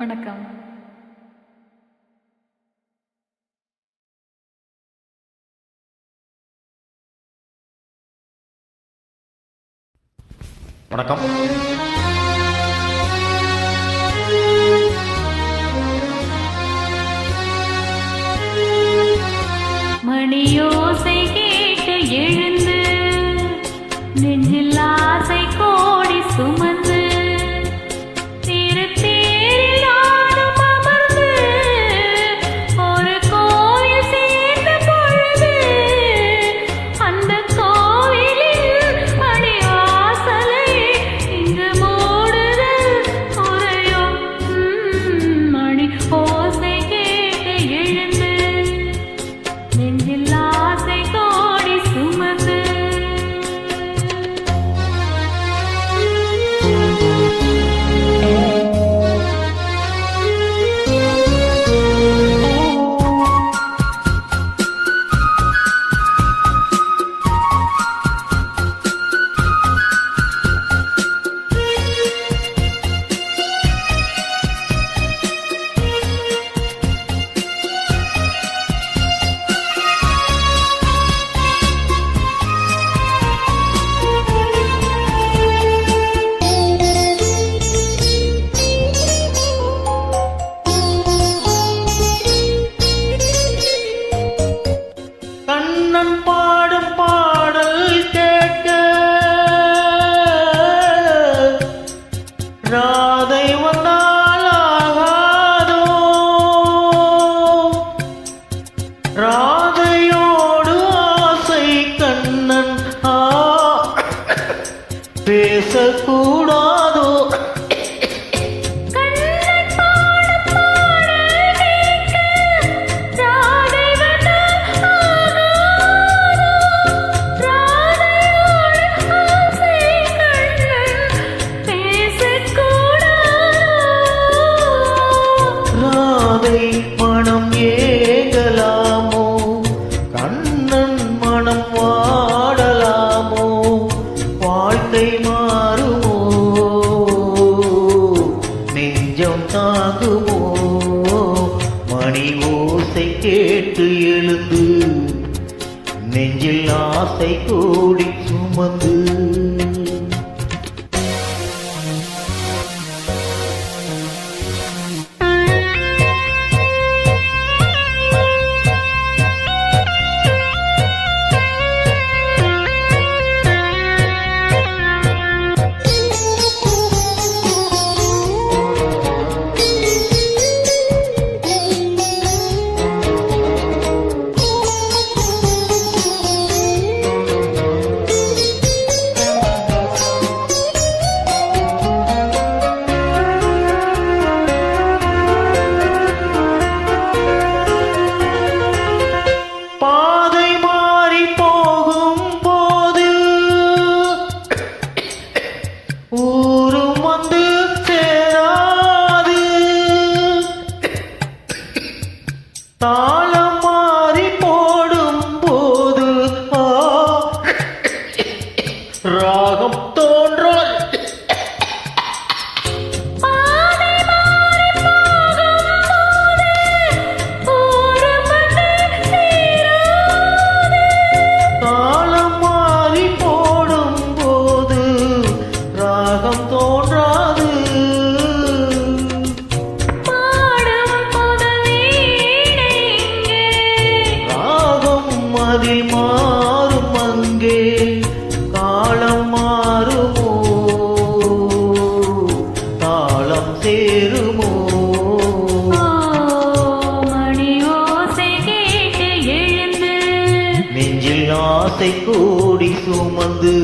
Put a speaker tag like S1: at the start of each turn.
S1: வணக்கம்.
S2: வணக்கம்.
S1: por ஆசை கூடி சுமந்து
S2: 大梁。மயில் மாறும் அங்கே காலம் மாறுமோ? தாளம் சேருமோ? நெஞ்சில் ஆசை கூடி சுமந்து